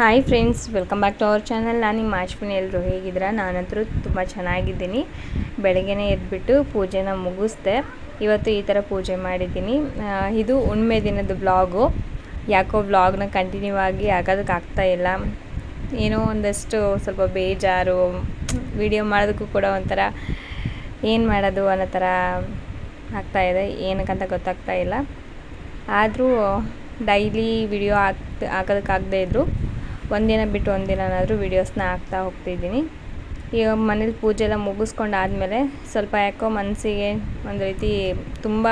Hi friends welcome back to our channel ನಾನು ನಿಮ್ಮ ಮಾಶ್ವಿನಿ ಎಲ್ಲರೂ ಹೇಗಿದ್ದೀರಾ? ನಾನಂತರೂ ತುಂಬ ಚೆನ್ನಾಗಿದ್ದೀನಿ. ಬೆಳಗ್ಗೆನೇ ಎದ್ಬಿಟ್ಟು ಪೂಜೆನ ಮುಗಿಸ್ದೆ. ಇವತ್ತು ಈ ಥರ ಪೂಜೆ ಮಾಡಿದ್ದೀನಿ. ಇದು ಹುಣ್ಮೆ ದಿನದ ಬ್ಲಾಗು ಯಾಕೋ ವ್ಲಾಗ್ನ ಕಂಟಿನ್ಯೂ ಆಗಿ ಆಗೋದಕ್ಕೆ ಆಗ್ತಾ ಇಲ್ಲ. ಏನೋ ಒಂದಷ್ಟು ಸ್ವಲ್ಪ ಬೇಜಾರು ವಿಡಿಯೋ ಮಾಡೋದಕ್ಕೂ ಕೂಡ ಒಂಥರ ಏನು ಮಾಡೋದು ಅನ್ನೋ ಥರ ಆಗ್ತಾಯಿದೆ ಏನಕ್ಕಂತ ಗೊತ್ತಾಗ್ತಾ ಇಲ್ಲ. ಆದರೂ ಡೈಲಿ ವಿಡಿಯೋ ಹಾಕ್ ಹಾಕೋದಕ್ಕಾಗದೇ ಇದ್ದರೂ ಒಂದಿನ ಬಿಟ್ಟು ಒಂದಿನನಾದರೂ ವೀಡಿಯೋಸ್ನ ಹಾಕ್ತಾ ಹೋಗ್ತಿದ್ದೀನಿ. ಈಗ ಮನೇಲಿ ಪೂಜೆ ಎಲ್ಲ ಮುಗಿಸ್ಕೊಂಡಾದ್ಮೇಲೆ ಸ್ವಲ್ಪ ಯಾಕೋ ಮನಸ್ಸಿಗೆ ಒಂದು ರೀತಿ ತುಂಬ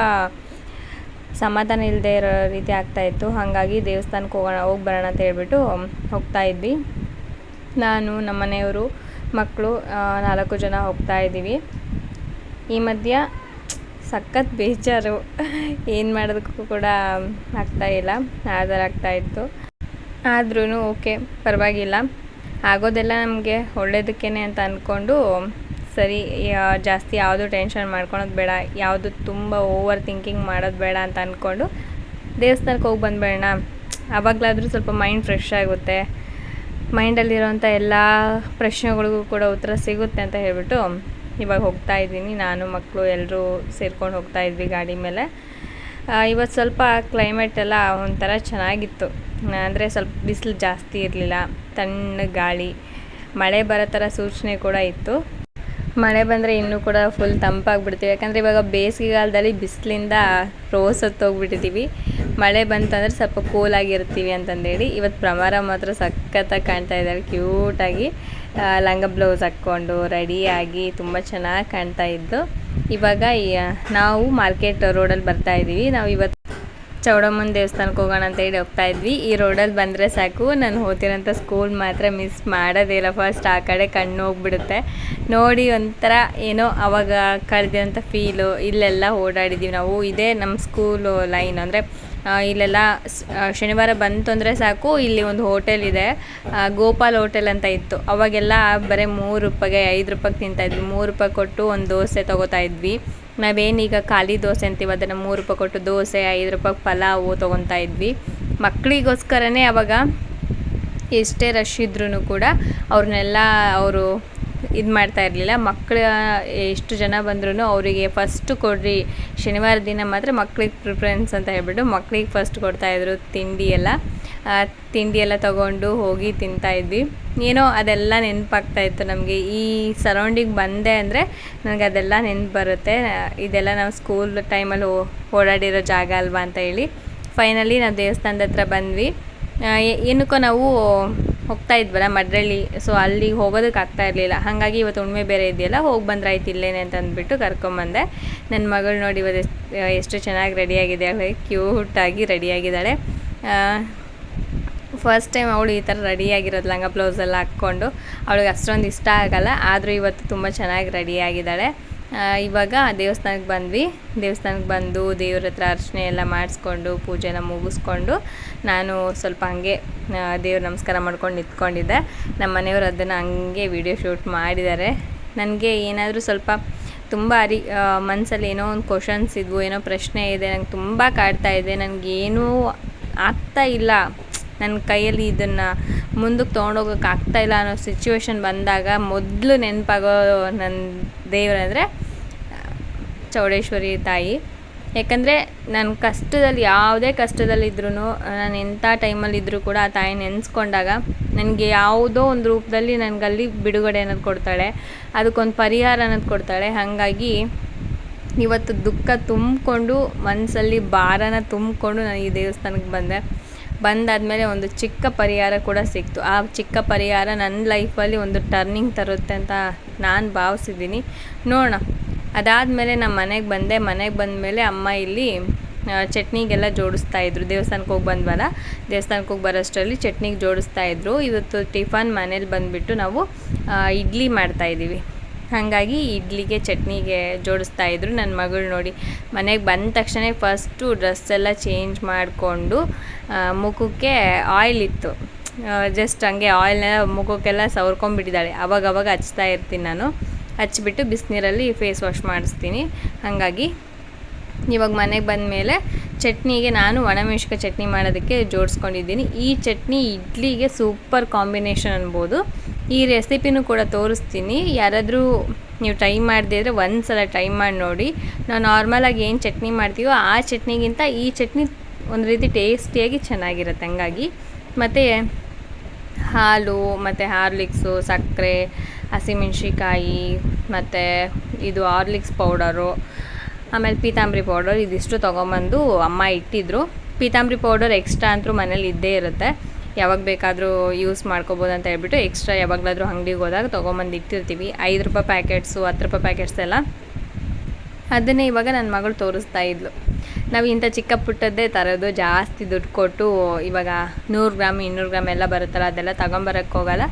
ಸಮಾಧಾನ ಇಲ್ಲದೆ ಇರೋ ರೀತಿ ಆಗ್ತಾಯಿತ್ತು ಹಾಗಾಗಿ ದೇವಸ್ಥಾನಕ್ಕೆ ಹೋಗೋಣ, ಹೋಗಿ ಬರೋಣ ಅಂತ ಹೇಳ್ಬಿಟ್ಟು ಹೋಗ್ತಾ ಇದ್ವಿ. ನಾನು, ನಮ್ಮ ಮನೆಯವರು, ಮಕ್ಕಳು ನಾಲ್ಕು ಜನ ಹೋಗ್ತಾ ಇದ್ದೀವಿ. ಈ ಮಧ್ಯ ಸಖತ್ ಬೇಜಾರು. ಏನು ಮಾಡೋದಕ್ಕೂ ಕೂಡ ಆಗ್ತಾ ಇಲ್ಲ. ಆಗ್ತಾಯಿತ್ತು ಆದ್ರೂ ಓಕೆ, ಪರವಾಗಿಲ್ಲ. ಆಗೋದೆಲ್ಲ ನಮಗೆ ಒಳ್ಳೇದಕ್ಕೇ ಅಂತ ಅಂದ್ಕೊಂಡು ಸರಿ ಜಾಸ್ತಿ ಯಾವುದು ಟೆನ್ಷನ್ ಮಾಡ್ಕೊಳೋದು ಬೇಡ, ಯಾವುದು ತುಂಬ ಓವರ್ ಥಿಂಕಿಂಗ್ ಮಾಡೋದು ಬೇಡ ಅಂತ ಅಂದ್ಕೊಂಡು ದೇವಸ್ಥಾನಕ್ಕೆ ಹೋಗಿ ಬಂದ್ಬೇಡ ಆವಾಗಲಾದರೂ ಸ್ವಲ್ಪ ಮೈಂಡ್ ಫ್ರೆಶ್ ಆಗುತ್ತೆ. ಮೈಂಡಲ್ಲಿರೋಂಥ ಎಲ್ಲ ಪ್ರಶ್ನೆಗಳಿಗೂ ಕೂಡ ಉತ್ತರ ಸಿಗುತ್ತೆ ಅಂತ ಹೇಳ್ಬಿಟ್ಟು ಇವಾಗ ಹೋಗ್ತಾ ಇದ್ದೀನಿ. ನಾನು, ಮಕ್ಕಳು ಎಲ್ಲರೂ ಸೇರ್ಕೊಂಡು ಹೋಗ್ತಾ ಇದ್ವಿ ಗಾಡಿ ಮೇಲೆ. ಇವತ್ತು ಸ್ವಲ್ಪ ಕ್ಲೈಮೇಟ್ ಎಲ್ಲ ಒಂಥರ ಚೆನ್ನಾಗಿತ್ತು. ಅಂದರೆ ಸ್ವಲ್ಪ ಬಿಸಿಲು ಜಾಸ್ತಿ ಇರಲಿಲ್ಲ ತಣ್ಣ ಗಾಳಿ, ಮಳೆ ಬರೋ ಥರ ಸೂಚನೆ ಕೂಡ ಇತ್ತು. ಮಳೆ ಬಂದರೆ ಇನ್ನೂ ಕೂಡ ಫುಲ್ ತಂಪಾಗ್ಬಿಡ್ತೀವಿ ಯಾಕಂದರೆ ಇವಾಗ ಬೇಸಿಗೆಗಾಲದಲ್ಲಿ ಬಿಸಿಲಿಂದ ರೋಸ್ ಹೊತ್ತೋಗ್ಬಿಟ್ಟಿದ್ದೀವಿ ಮಳೆ ಬಂತಂದರೆ ಸ್ವಲ್ಪ ಕೂಲಾಗಿರ್ತೀವಿ ಅಂತಂದೇಳಿ ಇವತ್ತು ಪ್ರಮಾರ ಮಾತ್ರ ಸಖತ್ತಾಗಿ ಕಾಣ್ತಾ ಇದ್ದಾರೆ ಕ್ಯೂಟಾಗಿ ಲಂಗ ಬ್ಲೌಸ್ ಹಾಕ್ಕೊಂಡು ರೆಡಿಯಾಗಿ ತುಂಬ ಚೆನ್ನಾಗಿ ಕಾಣ್ತಾ ಇದ್ದು. ಇವಾಗ ನಾವು ಮಾರ್ಕೆಟ್ ರೋಡಲ್ಲಿ ಬರ್ತಾ ಇದ್ದೀವಿ. ನಾವು ಇವತ್ತು ಚೌಡಮ್ಮನ ದೇವಸ್ಥಾನಕ್ಕೆ ಹೋಗೋಣ ಅಂತ ಹೇಳಿ ಹೋಗ್ತಾ ಇದ್ವಿ. ಈ ರೋಡಲ್ಲಿ ಬಂದರೆ ಸಾಕು. ನಾನು ಹೋಗ್ತಿರೋಂಥ ಸ್ಕೂಲ್ ಮಾತ್ರ ಮಿಸ್ ಮಾಡೋದಿಲ್ಲ ಫಸ್ಟ್ ಆ ಕಡೆ ಕಣ್ಣು ಹೋಗ್ಬಿಡುತ್ತೆ. ನೋಡಿ ಒಂಥರ ಏನೋ ಅವಾಗ ಕಳೆದಿರೋಂಥ ಫೀಲು ಇಲ್ಲೆಲ್ಲ ಓಡಾಡಿದ್ದೀವಿ ನಾವು. ಇದೇ ನಮ್ಮ ಸ್ಕೂಲು ಲೈನ್ ಅಂದರೆ ಇಲ್ಲೆಲ್ಲ ಶನಿವಾರ ಬಂತು ಅಂದರೆ ಸಾಕು. ಇಲ್ಲಿ ಒಂದು ಹೋಟೆಲ್ ಇದೆ. ಗೋಪಾಲ್ ಹೋಟೆಲ್ ಅಂತ ಇತ್ತು. ಅವಾಗೆಲ್ಲ ಬರೀ ಮೂರು ರೂಪಾಯಿಗೆ ಐದು ರೂಪಾಯಿಗೆ ತಿಂತಾಯಿದ್ವಿ ಮೂರು ರೂಪಾಯಿ ಕೊಟ್ಟು ಒಂದು ದೋಸೆ ತೊಗೋತಾ ಇದ್ವಿ. ನಾವೇನೀಗ ಖಾಲಿ ದೋಸೆ ಅಂತೀವಿ. ಅದನ್ನು ಮೂರು ರೂಪಾಯಿ ಕೊಟ್ಟು ದೋಸೆ, ಐದು ರೂಪಾಯಿ ಪಲಾವು ತೊಗೊತಾ ಇದ್ವಿ. ಮಕ್ಕಳಿಗೋಸ್ಕರನೇ ಅವಾಗ ಎಷ್ಟೇ ರಶ್ ಇದ್ರೂ ಕೂಡ ಅವ್ರನ್ನೆಲ್ಲ ಅವರು ಇದು ಮಾಡ್ತಾ ಇರಲಿಲ್ಲ. ಮಕ್ಕಳ ಎಷ್ಟು ಜನ ಬಂದ್ರೂ ಅವರಿಗೆ ಫಸ್ಟ್ ಕೊಡ್ರಿ. ಶನಿವಾರ ದಿನ ಮಾತ್ರ ಮಕ್ಳಿಗೆ ಪ್ರಿಫರೆನ್ಸ್ ಅಂತ ಹೇಳ್ಬಿಟ್ಟು ಮಕ್ಳಿಗೆ ಫಸ್ಟ್ ಕೊಡ್ತಾಯಿದ್ರು ತಿಂಡಿ ಎಲ್ಲ. ತಿಂಡಿ ಎಲ್ಲ ತಗೊಂಡು ಹೋಗಿ ತಿಂತಾ ಇದ್ವಿ. ಏನೋ ಅದೆಲ್ಲ ನೆನಪಾಗ್ತಾ ಇತ್ತು ನಮಗೆ. ಈ ಸರೌಂಡಿಂಗ್ ಬಂದೆ ಅಂದರೆ ನನಗೆ ಅದೆಲ್ಲ ನೆನಪು ಬರುತ್ತೆ. ಇದೆಲ್ಲ ನಾವು ಸ್ಕೂಲ್ ಟೈಮಲ್ಲಿ ಓಡಾಡಿರೋ ಜಾಗ ಅಲ್ವಾ ಅಂತ ಹೇಳಿ. ಫೈನಲಿ ನಾವು ದೇವಸ್ಥಾನದ ಹತ್ರ ಬಂದ್ವಿ. ಏನಕ್ಕೋ ನಾವು ಹೋಗ್ತಾ ಇದ್ವಲ್ಲ ಮಡ್ರಳ್ಳಿ ಸೊ ಅಲ್ಲಿಗೆ ಹೋಗೋದಕ್ಕೆ ಆಗ್ತಾ ಇರಲಿಲ್ಲ. ಹಾಗಾಗಿ ಇವತ್ತು ಉಣ್ಮೆ ಬೇರೆ ಇದೆಯಲ್ಲ, ಹೋಗಿ ಬಂದ್ರಾಯ್ತು ಇಲ್ಲೇನೆ ಅಂತ ಅಂದ್ಬಿಟ್ಟು ಕರ್ಕೊಂಬಂದೆ. ನನ್ನ ಮಗಳು ನೋಡಿ ಇವತ್ತು ಎಷ್ಟ್- ಚೆನ್ನಾಗಿ ರೆಡಿಯಾಗಿದೆ. ಕ್ಯೂಟಾಗಿ ರೆಡಿಯಾಗಿದ್ದಾಳೆ. ಫಸ್ಟ್ ಟೈಮ್ ಅವಳು ಈ ಥರ ರೆಡಿಯಾಗಿರೋದು ಲಂಗ ಬ್ಲೌಸೆಲ್ಲ ಹಾಕ್ಕೊಂಡು. ಅವಳಿಗೆ ಅಷ್ಟೊಂದು ಇಷ್ಟ ಆಗಲ್ಲ, ಆದರೂ ಇವತ್ತು ತುಂಬ ಚೆನ್ನಾಗಿ ರೆಡಿಯಾಗಿದ್ದಾಳೆ. ಇವಾಗ ದೇವಸ್ಥಾನಕ್ಕೆ ಬಂದ್ವಿ. ದೇವಸ್ಥಾನಕ್ಕೆ ಬಂದು ದೇವ್ರ ಹತ್ರ ಅರ್ಚನೆ ಎಲ್ಲ ಮಾಡಿಸ್ಕೊಂಡು ಪೂಜೆನ ಮುಗಿಸ್ಕೊಂಡು ನಾನು ಸ್ವಲ್ಪ ಹಾಗೆ ದೇವ್ರ ನಮಸ್ಕಾರ ಮಾಡ್ಕೊಂಡು ನಿಂತ್ಕೊಂಡಿದ್ದೆ. ನಮ್ಮ ಮನೆಯವರು ಅದನ್ನು ಹಂಗೆ ವಿಡಿಯೋ ಶೂಟ್ ಮಾಡಿದ್ದಾರೆ. ನನಗೆ ಏನಾದರೂ ಸ್ವಲ್ಪ ತುಂಬ ಅರಿ ಮನಸ್ಸಲ್ಲಿ ಏನೋ ಒಂದು ಕ್ವಶನ್ಸ್ ಇದ್ವು, ಏನೋ ಪ್ರಶ್ನೆ ಇದೆ, ನಂಗೆ ತುಂಬ ಕಾಡ್ತಾ ಇದೆ ನನಗೇನೂ ಆಗ್ತಾ ಇಲ್ಲ. ನನ್ನ ಕೈಯಲ್ಲಿ ಇದನ್ನು ಮುಂದಕ್ಕೆ ತೊಗೊಂಡೋಗೋಕೆ ಆಗ್ತಾ ಇಲ್ಲ ಅನ್ನೋ ಸಿಚುವೇಶನ್ ಬಂದಾಗ ಮೊದಲು ನೆನಪಾಗೋ ನನ್ನ ದೇವರಂದರೆ, ಚೌಡೇಶ್ವರಿ ತಾಯಿ. ಯಾಕಂದರೆ ನನ್ನ ಕಷ್ಟದಲ್ಲಿ, ಯಾವುದೇ ಕಷ್ಟದಲ್ಲಿದ್ರೂ ನಾನು ಎಂಥ ಟೈಮಲ್ಲಿದ್ದರೂ ಕೂಡ ಆ ತಾಯಿ ನೆನೆಸ್ಕೊಂಡಾಗ ನನಗೆ ಯಾವುದೋ ಒಂದು ರೂಪದಲ್ಲಿ ನನಗಲ್ಲಿ ಬಿಡುಗಡೆ ಅನ್ನೋದು ಕೊಡ್ತಾಳೆ. ಅದಕ್ಕೊಂದು ಪರಿಹಾರ ಅನ್ನೋದು ಕೊಡ್ತಾಳೆ. ಹಾಗಾಗಿ ಇವತ್ತು ದುಃಖ ತುಂಬಿಕೊಂಡು ಮನಸ್ಸಲ್ಲಿ ಭಾರನ ತುಂಬಿಕೊಂಡು ನಾನು ಈ ದೇವಸ್ಥಾನಕ್ಕೆ ಬಂದೆ. ಬಂದಾದಮೇಲೆ ಒಂದು ಚಿಕ್ಕ ಪರಿಹಾರ ಕೂಡ ಸಿಕ್ತು. ಆ ಚಿಕ್ಕ ಪರಿಹಾರ ನನ್ನ ಲೈಫಲ್ಲಿ ಒಂದು ಟರ್ನಿಂಗ್ ತರುತ್ತೆ ಅಂತ ನಾನು ಭಾವಿಸಿದ್ದೀನಿ. ನೋಡೋಣ. ಅದಾದಮೇಲೆ ನಮ್ಮ ಮನೆಗೆ ಬಂದೆ. ಮನೆಗೆ ಬಂದಮೇಲೆ ಅಮ್ಮ ಇಲ್ಲಿ ಚಟ್ನಿಗೆಲ್ಲ ಜೋಡಿಸ್ತಾ ಇದ್ರು. ದೇವಸ್ಥಾನಕ್ಕೆ ಹೋಗಿ ಬಂದ್ವಲ್ಲ? ದೇವಸ್ಥಾನಕ್ಕೆ ಹೋಗಿ ಬರೋಷ್ಟರಲ್ಲಿ ಚಟ್ನಿಗೆ ಜೋಡಿಸ್ತಾ ಇದ್ರು. ಇವತ್ತು ಟಿಫನ್ ಮನೇಲಿ ಬಂದುಬಿಟ್ಟು ನಾವು ಇಡ್ಲಿ ಮಾಡ್ತಾ ಇದ್ದೀವಿ. ಹಾಗಾಗಿ ಇಡ್ಲಿಗೆ, ಚಟ್ನಿಗೆ ಜೋಡಿಸ್ತಾ ಇದ್ರು ನನ್ನ ಮಗಳು ನೋಡಿ. ಮನೆಗೆ ಬಂದ ತಕ್ಷಣ ಫಸ್ಟು ಡ್ರೆಸ್ ಎಲ್ಲ ಚೇಂಜ್ ಮಾಡಿಕೊಂಡು ಮುಖಕ್ಕೆ ಆಯಿಲ್ ಇತ್ತು. ಜಸ್ಟ್ ಹಂಗೆ ಆಯಿಲ್ನೆಲ್ಲ ಮುಖಕ್ಕೆಲ್ಲ ಸವರ್ಕೊಂಡ್ಬಿಟ್ಟಿದ್ದಾಳೆ. ಅವಾಗ ಅವಾಗ ಹಚ್ತಾ ಇರ್ತೀನಿ ನಾನು. ಹಚ್ಬಿಟ್ಟು ಬಿಸಿನೀರಲ್ಲಿ ಫೇಸ್ ವಾಶ್ ಮಾಡಿಸ್ತೀನಿ. ಹಾಗಾಗಿ ಇವಾಗ ಮನೆಗೆ ಬಂದಮೇಲೆ ಚಟ್ನಿಗೆ ನಾನು ಒಣಮೆಣ್ಸಿಕಾಯಿ ಚಟ್ನಿ ಮಾಡೋದಕ್ಕೆ ಜೋಡಿಸ್ಕೊಂಡಿದ್ದೀನಿ. ಈ ಚಟ್ನಿ ಇಡ್ಲಿಗೆ ಸೂಪರ್ ಕಾಂಬಿನೇಷನ್ ಅನ್ಬೋದು. ಈ ರೆಸಿಪಿನೂ ಕೂಡ ತೋರಿಸ್ತೀನಿ. ಯಾರಾದರೂ ನೀವು ಟ್ರೈ ಮಾಡದೇ ಇದ್ದರೆ ಒಂದು ಸಲ ಟ್ರೈ ಮಾಡಿ ನೋಡಿ. ನಾವು ನಾರ್ಮಲಾಗಿ ಏನು ಚಟ್ನಿ ಮಾಡ್ತೀವೋ ಆ ಚಟ್ನಿಗಿಂತ ಈ ಚಟ್ನಿ ಒಂದು ರೀತಿ ಟೇಸ್ಟಿಯಾಗಿ ಚೆನ್ನಾಗಿರುತ್ತೆ ಹಂಗಾಗಿ. ಮತ್ತು ಹಾಲು, ಮತ್ತು ಹಾರ್ಲಿಕ್ಸು, ಸಕ್ಕರೆ ಹಸಿಮೆಣ್ಸಿಕಾಯಿ ಮತ್ತು ಇದು ಹಾರ್ಲಿಕ್ಸ್ ಪೌಡರು, ಆಮೇಲೆ ಪೀತಾಂಬರಿ ಪೌಡರ್ ಇದಿಷ್ಟು ತೊಗೊಂಬಂದು ಅಮ್ಮ ಇಟ್ಟಿದ್ರು. ಪೀತಾಂಬರಿ ಪೌಡರ್ ಎಕ್ಸ್ಟ್ರಾ ಅಂತೂ ಮನೇಲಿ ಇದ್ದೇ ಇರುತ್ತೆ. ಯಾವಾಗ ಬೇಕಾದರೂ ಯೂಸ್ ಮಾಡ್ಕೋಬೋದು ಅಂತ ಹೇಳ್ಬಿಟ್ಟು ಎಕ್ಸ್ಟ್ರಾ ಯಾವಾಗಲಾದರೂ ಅಂಗಡಿಗೆ ಹೋದಾಗ ತೊಗೊಂಬಂದು ಇಟ್ಟಿರ್ತೀವಿ. ಐದು ರೂಪಾಯಿ ಪ್ಯಾಕೆಟ್ಸು ಹತ್ತು ರೂಪಾಯಿ ಪ್ಯಾಕೆಟ್ಸ್ ಎಲ್ಲ. ಅದನ್ನೇ ಇವಾಗ ನನ್ನ ಮಗಳು ತೋರಿಸ್ತಾ ಇದ್ಲು. ನಾವು ಇಂಥ ಚಿಕ್ಕ ಪುಟ್ಟದ್ದೇ ತರೋದು, ಜಾಸ್ತಿ ದುಡ್ಡು ಕೊಟ್ಟು ಇವಾಗ ನೂರು ಗ್ರಾಮ್, ಇನ್ನೂರು ಗ್ರಾಮ್ ಎಲ್ಲ ಬರುತ್ತಲ್ಲ, ಅದೆಲ್ಲ ತಗೊಂಬರಕ್ಕೆ ಹೋಗಲ್ಲ.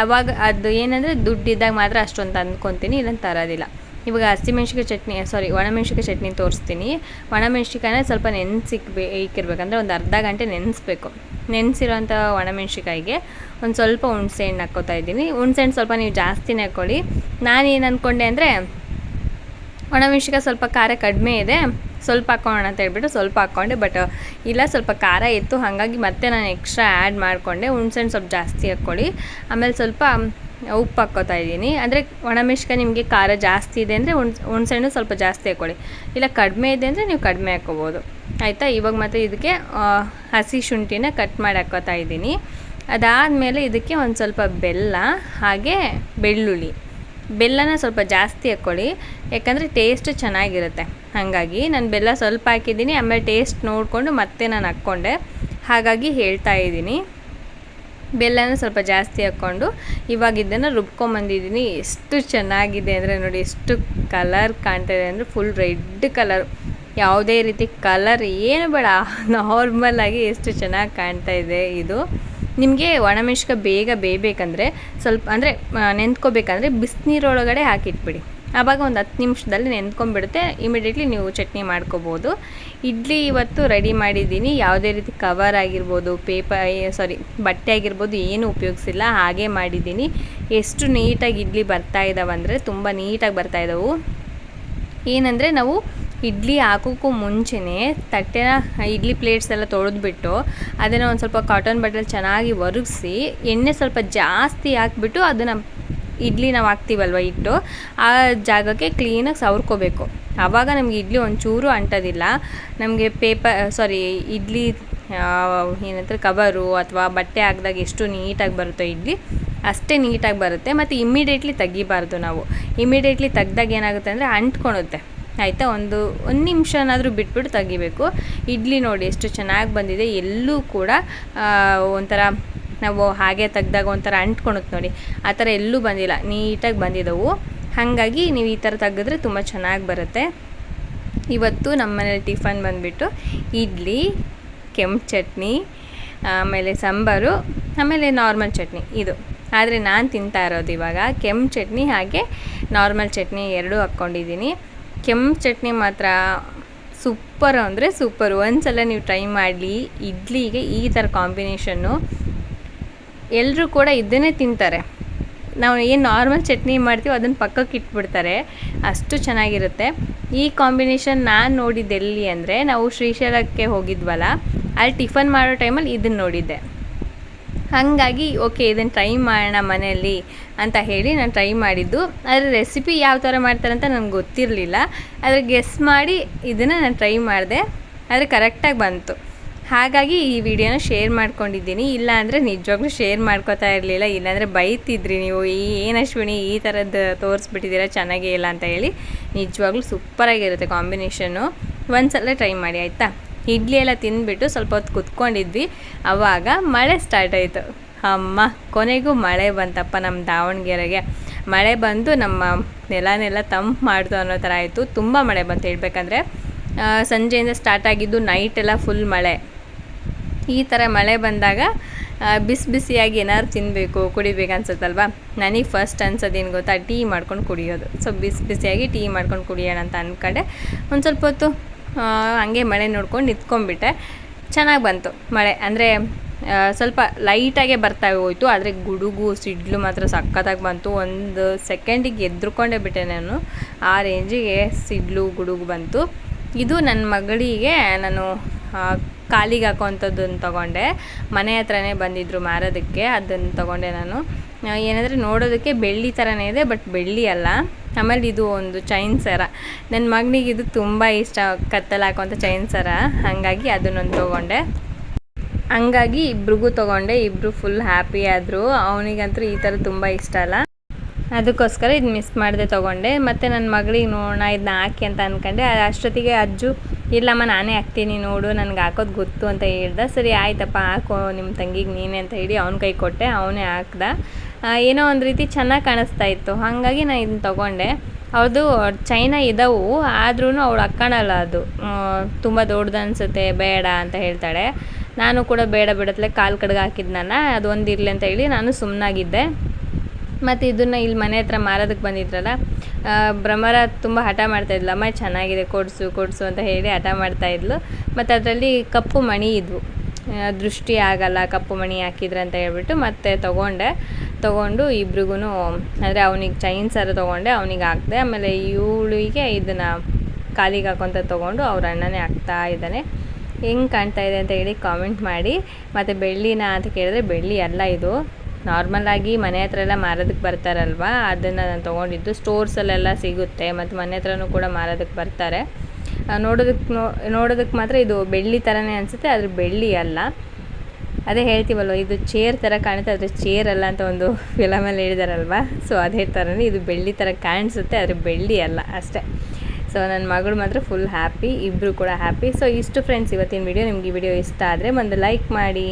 ಆವಾಗ ಅದು ಏನಂದರೆ ದುಡ್ಡಿದ್ದಾಗ ಮಾತ್ರ ಅಷ್ಟೊಂದು ತಂದ್ಕೊತೀನಿ ಇಲ್ಲಂತ ತರೋದಿಲ್ಲ. ಇವಾಗ ಹಸಿಮೆಣ್ಸಿಕಾಯಿ ಚಟ್ನಿ ಸಾರಿ ಒಣಮೆಣ್ಸಿಕಾಯಿ ಚಟ್ನಿ ತೋರಿಸ್ತೀನಿ. ಒಣಮೆಣ್ಸಿಕಾಯಿನ ಸ್ವಲ್ಪ ನೆನೆಸಿಕ್ಬೇ ಇಕ್ಕಿರ್ಬೇಕಂದ್ರೆ ಒಂದು ಅರ್ಧ ಗಂಟೆ ನೆನೆಸ್ಬೇಕು. ನೆನೆಸಿರೋಂಥ ಒಣಮೆಣ್ಸಿಕಾಯಿಗೆ ಒಂದು ಸ್ವಲ್ಪ ಹುಣ್ಸೆ ಹಣ್ಣು ಹಾಕ್ಕೋತಾ ಇದ್ದೀನಿ. ಹುಣ್ಸೆ ಹಣ್ಣು ಸ್ವಲ್ಪ ನೀವು ಜಾಸ್ತಿನೇ ಹಾಕ್ಕೊಳ್ಳಿ. ನಾನೇನು ಅಂದ್ಕೊಂಡೆ ಅಂದರೆ ಒಣಮೆಣ್ಸಿಕಾಯಿ ಸ್ವಲ್ಪ ಖಾರ ಕಡಿಮೆ ಇದೆ. ಸ್ವಲ್ಪ ಹಾಕ್ಕೊಳ್ಳೋಣ ಅಂತ ಹೇಳ್ಬಿಟ್ಟು ಸ್ವಲ್ಪ ಹಾಕ್ಕೊಂಡೆ. ಬಟ್ ಇಲ್ಲ, ಸ್ವಲ್ಪ ಖಾರ ಇತ್ತು. ಹಾಗಾಗಿ ಮತ್ತೆ ನಾನು ಎಕ್ಸ್ಟ್ರಾ ಆ್ಯಡ್ ಮಾಡಿಕೊಂಡೆ. ಹುಣ್ಸೆಹಣ್ಣು ಸ್ವಲ್ಪ ಜಾಸ್ತಿ ಹಾಕ್ಕೊಳ್ಳಿ. ಆಮೇಲೆ ಸ್ವಲ್ಪ ಉಪ್ಪು ಹಾಕ್ಕೋತಾ ಇದ್ದೀನಿ. ಅಂದರೆ ಒಣಮೆಣ್ಸಿಕಾಯಿ ನಿಮಗೆ ಖಾರ ಜಾಸ್ತಿ ಇದೆ ಅಂದರೆ ಹುಣ್ ಹುಣ್ಸೆಹಣ್ಣು ಸ್ವಲ್ಪ ಜಾಸ್ತಿ ಹಾಕ್ಕೊಳ್ಳಿ. ಇಲ್ಲ, ಕಡಿಮೆ ಇದೆ ಅಂದರೆ ನೀವು ಕಡಿಮೆ ಹಾಕ್ಕೋಬೋದು. ಆಯಿತಾ? ಇವಾಗ ಮತ್ತೆ ಇದಕ್ಕೆ ಹಸಿ ಶುಂಠಿನ ಕಟ್ ಮಾಡಿ ಹಾಕೋತಾ ಇದ್ದೀನಿ. ಅದಾದಮೇಲೆ ಇದಕ್ಕೆ ಒಂದು ಸ್ವಲ್ಪ ಬೆಲ್ಲ, ಹಾಗೆ ಬೆಳ್ಳುಳ್ಳಿ. ಬೆಲ್ಲನ ಸ್ವಲ್ಪ ಜಾಸ್ತಿ ಹಾಕ್ಕೊಳ್ಳಿ. ಯಾಕಂದರೆ ಟೇಸ್ಟ್ ಚೆನ್ನಾಗಿರುತ್ತೆ. ಹಾಗಾಗಿ ನಾನು ಬೆಲ್ಲ ಸ್ವಲ್ಪ ಹಾಕಿದ್ದೀನಿ. ಆಮೇಲೆ ಟೇಸ್ಟ್ ನೋಡಿಕೊಂಡು ಮತ್ತೆ ನಾನು ಹಾಕ್ಕೊಂಡೆ. ಹಾಗಾಗಿ ಹೇಳ್ತಾ ಇದ್ದೀನಿ. ಬೆಲ್ಲನ ಸ್ವಲ್ಪ ಜಾಸ್ತಿ ಹಾಕ್ಕೊಂಡು ಇವಾಗ ಇದನ್ನು ರುಬ್ಕೊಂಬಂದಿದ್ದೀನಿ ಎಷ್ಟು ಚೆನ್ನಾಗಿದೆ ಅಂದರೆ ನೋಡಿ, ಎಷ್ಟು ಕಲರ್ ಕಾಣ್ತಾ ಇದೆ ಅಂದರೆ ಫುಲ್ ರೆಡ್ ಕಲರ್ ಯಾವುದೇ ರೀತಿ ಕಲರ್ ಏನು ಬೇಡ. ನಾರ್ಮಲಾಗಿ ಎಷ್ಟು ಚೆನ್ನಾಗಿ ಕಾಣ್ತಾ ಇದೆ ಇದು. ನಿಮಗೆ ಒಣಮೆಣ್ಸಿಕ ಬೇಗ ಬೇಯಬೇಕಂದ್ರೆ ಸ್ವಲ್ಪ ಅಂದರೆ ನೆಂದ್ಕೋಬೇಕಂದ್ರೆ ಬಿಸಿನೀರೊಳಗಡೆ ಹಾಕಿಟ್ಬಿಡಿ. ಆವಾಗ ಒಂದು ಹತ್ತು ನಿಮಿಷದಲ್ಲಿ ನೆಂದ್ಕೊಂಡ್ಬಿಡುತ್ತೆ ಇಮಿಡಿಯೇಟ್ಲಿ ನೀವು ಚಟ್ನಿ ಮಾಡ್ಕೋಬೋದು. ಇಡ್ಲಿ ಇವತ್ತು ರೆಡಿ ಮಾಡಿದ್ದೀನಿ. ಯಾವುದೇ ರೀತಿ ಕವರ್ ಆಗಿರ್ಬೋದು ಪೇಪರ್ ಸಾರಿ ಬಟ್ಟೆ ಆಗಿರ್ಬೋದು, ಏನು ಉಪಯೋಗಿಸಿಲ್ಲ. ಹಾಗೆ ಮಾಡಿದ್ದೀನಿ. ಎಷ್ಟು ನೀಟಾಗಿ ಇಡ್ಲಿ ಬರ್ತಾ ಇದ್ದಾವೆ ಅಂದರೆ ತುಂಬ ನೀಟಾಗಿ ಬರ್ತಾ ಇದ್ದಾವೆ ಏನಂದರೆ ನಾವು ಇಡ್ಲಿ ಹಾಕೋಕ್ಕೂ ಮುಂಚೆನೇ ತಟ್ಟೆನ, ಇಡ್ಲಿ ಪ್ಲೇಟ್ಸ್ ಎಲ್ಲ ತೊಳೆದ್ಬಿಟ್ಟು ಅದನ್ನು ಒಂದು ಸ್ವಲ್ಪ ಕಾಟನ್ ಬಟ್ಟೆಲಿ ಚೆನ್ನಾಗಿ ಒರಗಿಸಿ ಎಣ್ಣೆ ಸ್ವಲ್ಪ ಜಾಸ್ತಿ ಹಾಕ್ಬಿಟ್ಟು ಅದನ್ನು ಇಡ್ಲಿ ನಾವು ಹಾಕ್ತೀವಲ್ವ ಇಟ್ಟು ಆ ಜಾಗಕ್ಕೆ ಕ್ಲೀನಾಗಿ ಸವರ್ಕೋಬೇಕು. ಆವಾಗ ನಮಗೆ ಇಡ್ಲಿ ಒಂಚೂರು ಅಂಟೋದಿಲ್ಲ. ನಮಗೆ ಪೇಪರ್ ಸಾರಿ ಇಡ್ಲಿ ಏನಂತಾರೆ ಕವರು ಅಥವಾ ಬಟ್ಟೆ ಹಾಕಿದಾಗ ಎಷ್ಟು ನೀಟಾಗಿ ಬರುತ್ತೋ ಇಡ್ಲಿ, ಅಷ್ಟೇ ನೀಟಾಗಿ ಬರುತ್ತೆ. ಮತ್ತು ಇಮ್ಮಿಡಿಯೇಟ್ಲಿ ತೆಗಿಬಾರ್ದು ನಾವು. ಇಮ್ಮಿಡಿಯೇಟ್ಲಿ ತೆಗ್ದಾಗ ಏನಾಗುತ್ತೆ ಅಂದರೆ ಅಂಟ್ಕೊಳುತ್ತೆ. ಆಯಿತಾ? ಒಂದು ಒಂದು ನಿಮಿಷನಾದರೂ ಬಿಟ್ಬಿಟ್ಟು ತೆಗಿಬೇಕು. ಇಡ್ಲಿ ನೋಡಿ ಎಷ್ಟು ಚೆನ್ನಾಗಿ ಬಂದಿದೆ. ಎಲ್ಲೂ ಕೂಡ ಒಂಥರ ನಾವು ಹಾಗೆ ತೆಗ್ದಾಗ ಒಂಥರ ಅಂಟ್ಕೊಳುತ್ತೆ ನೋಡಿ. ಆ ಥರ ಎಲ್ಲೂ ಬಂದಿಲ್ಲ. ನೀಟಾಗಿ ಬಂದಿದ್ದವು ಹಾಗಾಗಿ ನೀವು ಈ ಥರ ತೆಗೆದ್ರೆ ತುಂಬ ಚೆನ್ನಾಗಿ ಬರುತ್ತೆ. ಇವತ್ತು ನಮ್ಮ ಮನೇಲಿ ಟಿಫನ್ ಬಂದುಬಿಟ್ಟು ಇಡ್ಲಿ, ಕೆಂಪು ಚಟ್ನಿ, ಆಮೇಲೆ ಸಾಂಬಾರು, ಆಮೇಲೆ ನಾರ್ಮಲ್ ಚಟ್ನಿ ಇದು. ಆದರೆ ನಾನು ತಿಂತಾ ಇರೋದು ಇವಾಗ ಕೆಂಪು ಚಟ್ನಿ ಹಾಗೆ ನಾರ್ಮಲ್ ಚಟ್ನಿ ಎರಡೂ ಹಾಕ್ಕೊಂಡಿದ್ದೀನಿ. ಕೆಂಪು ಚಟ್ನಿ ಮಾತ್ರ ಸೂಪರ್ ಅಂದರೆ ಸೂಪರ್. ಒಂದು ಸಲ ನೀವು ಟ್ರೈ ಮಾಡಲಿ. ಇಡ್ಲಿಗೆ ಈ ಥರ ಕಾಂಬಿನೇಷನ್ನು ಎಲ್ಲರೂ ಕೂಡ ಇದನ್ನೇ ತಿಂತಾರೆ. ನಾವು ಏನು ನಾರ್ಮಲ್ ಚಟ್ನಿ ಮಾಡ್ತೀವೋ ಅದನ್ನು ಪಕ್ಕಕ್ಕೆ ಇಟ್ಬಿಡ್ತಾರೆ. ಅಷ್ಟು ಚೆನ್ನಾಗಿರುತ್ತೆ. ಈ ಕಾಂಬಿನೇಷನ್ ನಾನು ನೋಡಿದ್ದೆಲ್ಲಿ ಅಂದರೆ ನಾವು ಶ್ರೀಶೈಲಕ್ಕೆ ಹೋಗಿದ್ವಲ್ಲ, ಅಲ್ಲಿ ಟಿಫನ್ ಮಾಡೋ ಟೈಮಲ್ಲಿ ಇದನ್ನು ನೋಡಿದ್ದೆ. ಹಾಗಾಗಿ, ಓಕೆ ಇದನ್ನು ಟ್ರೈ ಮಾಡೋಣ ಮನೆಯಲ್ಲಿ ಅಂತ ಹೇಳಿ ನಾನು ಟ್ರೈ ಮಾಡಿದ್ದು. ಅದರ ರೆಸಿಪಿ ಯಾವ ಥರ ಮಾಡ್ತಾರೆ ಅಂತ ನನಗೆ ಗೊತ್ತಿರಲಿಲ್ಲ. ಆದರೆ ಗೆಸ್ ಮಾಡಿ ಇದನ್ನು ನಾನು ಟ್ರೈ ಮಾಡಿದೆ. ಆದರೆ ಕರೆಕ್ಟಾಗಿ ಬಂತು. ಹಾಗಾಗಿ ಈ ವಿಡಿಯೋನ ಶೇರ್ ಮಾಡ್ಕೊಂಡಿದ್ದೀನಿ. ಇಲ್ಲ ಅಂದರೆ ನಿಜವಾಗ್ಲೂ ಶೇರ್ ಮಾಡ್ಕೋತಾ ಇರಲಿಲ್ಲ. ಇಲ್ಲಾಂದರೆ ಬೈತಿದ್ರಿ ನೀವು. ಈ ಏನು ಅಶ್ವಿನಿ ಈ ಥರದ್ದು ತೋರಿಸ್ಬಿಟ್ಟಿದ್ದೀರಾ, ಚೆನ್ನಾಗೇ ಇಲ್ಲ ಅಂತ ಹೇಳಿ. ನಿಜವಾಗ್ಲೂ ಸೂಪರಾಗಿರುತ್ತೆ ಕಾಂಬಿನೇಷನ್ನು. ಒಂದು ಸಲ ಟ್ರೈ ಮಾಡಿ, ಆಯಿತಾ? ಇಡ್ಲಿ ಎಲ್ಲ ತಿಂದ್ಬಿಟ್ಟು ಸ್ವಲ್ಪ ಹೊತ್ತು ಕುತ್ಕೊಂಡಿದ್ವಿ. ಆವಾಗ ಮಳೆ ಸ್ಟಾರ್ಟ್ ಆಯಿತು. ಅಮ್ಮ, ಕೊನೆಗೂ ಮಳೆ ಬಂತಪ್ಪ ನಮ್ಮ ದಾವಣಗೆರೆಗೆ. ಮಳೆ ಬಂದು ನಮ್ಮ ನೆಲನೆಲ್ಲ ತಂಪು ಮಾಡ್ತು ಅನ್ನೋ ಥರ ಆಯಿತು. ತುಂಬ ಮಳೆ ಬಂತು ಹೇಳ್ಬೇಕಂದ್ರೆ. ಸಂಜೆಯಿಂದ ಸ್ಟಾರ್ಟ್ ಆಗಿದ್ದು ಎಲ್ಲ ಫುಲ್ ಮಳೆ. ಈ ಥರ ಮಳೆ ಬಂದಾಗ ಬಿಸಿ ಬಿಸಿಯಾಗಿ ಏನಾದ್ರು ತಿನ್ನಬೇಕು ಕುಡಿಬೇಕು ಅನ್ಸುತ್ತಲ್ವಾ? ನನಗೆ ಫಸ್ಟ್ ಅನ್ಸೋದೇನು ಗೊತ್ತಾ? ಟೀ ಮಾಡ್ಕೊಂಡು ಕುಡಿಯೋದು. ಸೊ ಬಿಸಿ ಬಿಸಿಯಾಗಿ ಟೀ ಮಾಡ್ಕೊಂಡು ಕುಡಿಯೋಣ ಅಂತ ಅಂದ್ಕೊಂಡೆ. ಒಂದು ಸ್ವಲ್ಪ ಹೊತ್ತು ಹಂಗೆ ಮಳೆ ನೋಡ್ಕೊಂಡು ನಿಂತ್ಕೊಂಡ್ಬಿಟ್ಟೆ. ಚೆನ್ನಾಗಿ ಬಂತು ಮಳೆ. ಅಂದರೆ ಸ್ವಲ್ಪ ಲೈಟಾಗೆ ಬರ್ತಾ ಹೋಯಿತು, ಆದರೆ ಗುಡುಗು, ಸಿಡ್ಲು ಮಾತ್ರ ಸಖತ್ತಾಗಿ ಬಂತು. ಒಂದು ಸೆಕೆಂಡಿಗೆ ಎದ್ರುಕೊಂಡೇ ಬಿಟ್ಟೆ ನಾನು. ಆ ರೇಂಜಿಗೆ ಸಿಡ್ಲು, ಗುಡುಗು ಬಂತು. ಇದು ನನ್ನ ಮಗಳಿಗೆ ನಾನು ಕಾಲಿಗೆ ಹಾಕೋವಂಥದ್ದನ್ನು ತೊಗೊಂಡೆ. ಮನೆ ಹತ್ರನೇ ಬಂದಿದ್ದರು ಮಾರೋದಕ್ಕೆ, ಅದನ್ನು ತೊಗೊಂಡೆ ನಾನು. ಏನಂದರೆ ನೋಡೋದಕ್ಕೆ ಬೆಳ್ಳಿ ಥರನೇ ಇದೆ ಬಟ್ ಬೆಳ್ಳಿ ಅಲ್ಲ. ಆಮೇಲೆ ಇದು ಒಂದು ಚೈನ್ ಸರ. ನನ್ನ ಮಗನಿಗೆ ಇದು ತುಂಬ ಇಷ್ಟ ಕತ್ತಲು ಹಾಕುವಂಥ ಚೈನ್ ಸರ. ಹಾಗಾಗಿ ಅದನ್ನೊಂದು ತೊಗೊಂಡೆ. ಹಂಗಾಗಿ ಇಬ್ರಿಗೂ ತೊಗೊಂಡೆ. ಇಬ್ಬರು ಫುಲ್ ಹ್ಯಾಪಿ ಆದರು. ಅವನಿಗಂತೂ ಈ ಥರ ತುಂಬ ಇಷ್ಟ ಅಲ್ಲ. ಅದಕ್ಕೋಸ್ಕರ ಇದು ಮಿಸ್ ಮಾಡದೆ ತೊಗೊಂಡೆ. ಮತ್ತು ನನ್ನ ಮಗಳಿಗೆ ನೋಡೋಣ ಇದನ್ನ ಹಾಕಿ ಅಂತ ಅಂದ್ಕೊಂಡೆ ಅಷ್ಟೊತ್ತಿಗೆ ಅಜ್ಜು, ಇಲ್ಲಮ್ಮ, ನಾನೇ ಹಾಕ್ತೀನಿ ನೋಡು, ನನಗೆ ಹಾಕೋದು ಗೊತ್ತು ಅಂತ ಹೇಳ್ದೆ. ಸರಿ, ಆಯ್ತಪ್ಪ, ಹಾಕೋ ನಿಮ್ಮ ತಂಗಿಗೆ ನೀನೇ ಅಂತ ಹೇಳಿ ಅವನ ಕೈ ಕೊಟ್ಟೆ. ಅವನೇ ಹಾಕ್ದ. ಏನೋ ಒಂದು ರೀತಿ ಚೆನ್ನಾಗಿ ಕಾಣಿಸ್ತಾ ಇತ್ತು. ಹಾಗಾಗಿ ನಾನು ಇದನ್ನ ತೊಗೊಂಡೆ. ಅವ್ರದ್ದು ಚೈನ ಇದಾವೆ ಆದ್ರೂ ಅವಳು ಹಾಕ್ಕೊಳಲ್ಲ ಅದು. ತುಂಬ ದೊಡ್ಡದು ಅನಿಸುತ್ತೆ, ಬೇಡ ಅಂತ ಹೇಳ್ತಾಳೆ. ನಾನು ಕೂಡ ಬೇಡ ಬಿಡತ್ಲೆ ಕಾಲು ಕಡ್ಗೆ ಹಾಕಿದ್ನಲ್ಲ ಅದು ಒಂದು ಇರಲಿ ಅಂತ ಹೇಳಿ ನಾನು ಸುಮ್ಮನಾಗಿದ್ದೆ ಮತ್ತು ಇದನ್ನು ಇಲ್ಲಿ ಮನೆ ಹತ್ರ ಮಾರೋದಕ್ಕೆ ಬಂದಿದ್ರಲ್ಲ ಭ್ರಮರ ತುಂಬ ಹಠ ಮಾಡ್ತಾ ಇದ್ಲು. ಅಮ್ಮ, ಚೆನ್ನಾಗಿದೆ, ಕೊಡಿಸು ಕೊಡಿಸು ಅಂತ ಹೇಳಿ ಹಠ ಮಾಡ್ತಾ ಇದ್ಲು. ಮತ್ತು ಅದರಲ್ಲಿ ಕಪ್ಪು ಮಣಿ ಇದ್ವು. ದೃಷ್ಟಿ ಆಗಲ್ಲ, ಕಪ್ಪು ಮಣಿ ಹಾಕಿದ್ರೆ ಅಂತ ಹೇಳ್ಬಿಟ್ಟು ಮತ್ತೆ ತೊಗೊಂಡೆ. ತೊಗೊಂಡು ಇಬ್ರಿಗೂ ಅಂದರೆ ಅವನಿಗೆ ಚೈನ್ ಸರ ತೊಗೊಂಡೆ, ಅವನಿಗೆ ಹಾಕ್ದೆ. ಆಮೇಲೆ ಇವಳಿಗೆ ಇದನ್ನು ಕಾಲಿಗೆ ಹಾಕೋಂತ ತೊಗೊಂಡು ಅವ್ರ ಅಣ್ಣನೇ ಹಾಕ್ತಾ ಇದ್ದಾನೆ. ಹೆಂಗೆ ಕಾಣ್ತಾ ಇದೆ ಅಂತ ಹೇಳಿ ಕಾಮೆಂಟ್ ಮಾಡಿ. ಮತ್ತು ಬೆಳ್ಳಿನ ಅಂತ ಕೇಳಿದ್ರೆ ಬೆಳ್ಳಿ ಅಲ್ಲ ಇದು. ನಾರ್ಮಲ್ ಆಗಿ ಮನೆ ಹತ್ರ ಎಲ್ಲ ಮಾರೋದಕ್ಕೆ ಬರ್ತಾರಲ್ವ? ಅದನ್ನು ನಾನು ತೊಗೊಂಡಿದ್ದು. ಸ್ಟೋರ್ಸಲ್ಲೆಲ್ಲ ಸಿಗುತ್ತೆ. ಮತ್ತು ಮನೆ ಹತ್ರನೂ ಕೂಡ ಮಾರೋದಕ್ಕೆ ಬರ್ತಾರೆ. ನೋಡೋದಕ್ಕೆ ನೋಡೋದಕ್ಕೆ ಮಾತ್ರ ಇದು ಬೆಳ್ಳಿ ಥರನೇ ಅನಿಸುತ್ತೆ, ಆದರೆ ಬೆಳ್ಳಿ ಅಲ್ಲ. ಅದೇ ಹೇಳ್ತೀವಲ್ವ, ಇದು ಚೇರ್ ಥರ ಕಾಣುತ್ತೆ ಆದರೆ ಚೇರ್ ಅಲ್ಲ ಅಂತ ಒಂದು ಫಿಲಮಲ್ಲಿ ಹೇಳಿದಾರಲ್ವ? ಸೊ ಅದೇ ಥರನೇ ಇದು ಬೆಳ್ಳಿ ಥರ ಕಾಣಿಸುತ್ತೆ, ಆದರೆ ಬೆಳ್ಳಿ ಅಲ್ಲ ಅಷ್ಟೇ. ಸೊ ನನ್ನ ಮಗಳು ಮಾತ್ರ ಫುಲ್ ಹ್ಯಾಪಿ ಇಬ್ಬರು ಕೂಡ ಹ್ಯಾಪಿ ಸೊ ಇಷ್ಟು ಫ್ರೆಂಡ್ಸ್ ಇವತ್ತಿನ ವಿಡಿಯೋ ನಿಮಗೆ ಈ ವಿಡಿಯೋ ಇಷ್ಟ ಆದರೆ ಒಂದು ಲೈಕ್ ಮಾಡಿ.